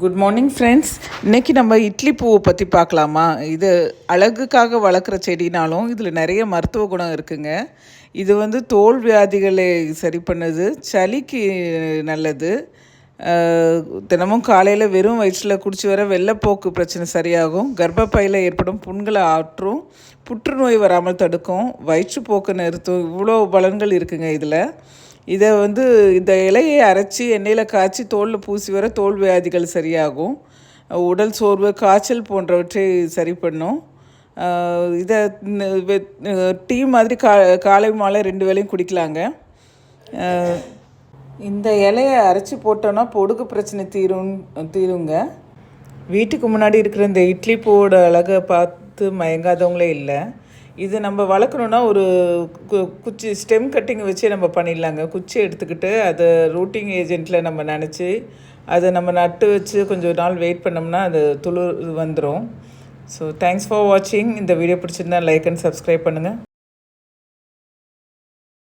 Good morning friends இன்றைக்கி நம்ம இட்லி பூவை பற்றி பார்க்கலாமா? இது அழகுக்காக வளர்க்குற செடினாலும் இதில் நிறைய மருத்துவ குணம் இருக்குங்க. இது வந்து தோல் வியாதிகளை சரி பண்ணுது சளிக்கு நல்லது. தினமும் காலையில் வெறும் வயிற்றில் குடிச்சு வர வெள்ளைப்போக்கு பிரச்சனை சரியாகும். கர்ப்பப்பையில் ஏற்படும் புண்களை ஆற்றும் புற்றுநோய் வராமல் தடுக்கும் வயிற்றுப்போக்கு நிறுத்தும். இவ்வளோ பலன்கள் இருக்குங்க இதில். இதை வந்து இந்த இலையை அரைச்சி எண்ணெயில் காய்ச்சி தோலில் பூசி வர தோல் வியாதிகள் சரியாகும். உடல் சோர்வு காய்ச்சல் போன்றவற்றை சரி பண்ணும். இதை டீ மாதிரி கா காலை மாலை ரெண்டு வேளையும் குடிக்கலாங்க. இந்த இலையை அரைச்சி போட்டோன்னா பொடுகு பிரச்சனை தீரும் தீருங்க. வீட்டுக்கு முன்னாடி இருக்கிற இந்த இட்லி பூவோட அழகை பார்த்து மயங்காதவங்களே இல்லை. இது நம்ம வளர்க்கணுன்னா ஒரு கு- குச்சி ஸ்டெம் கட்டிங் வச்சு நம்ம பண்ணிடலாங்க. குச்சி எடுத்துக்கிட்டு அதை ரூட்டிங் ஏஜென்ட்டில் நம்ம நினச்சி அதை நம்ம நட்டு வச்சு கொஞ்சம் நாள் வெயிட் பண்ணோம்னா அது துளிர் வந்துடும் ஸோ தேங்க்ஸ் ஃபார் வாட்சிங் இந்த வீடியோ பிடிச்சிருந்தா லைக் அண்ட் சப்ஸ்கிரைப் பண்ணுங்கள்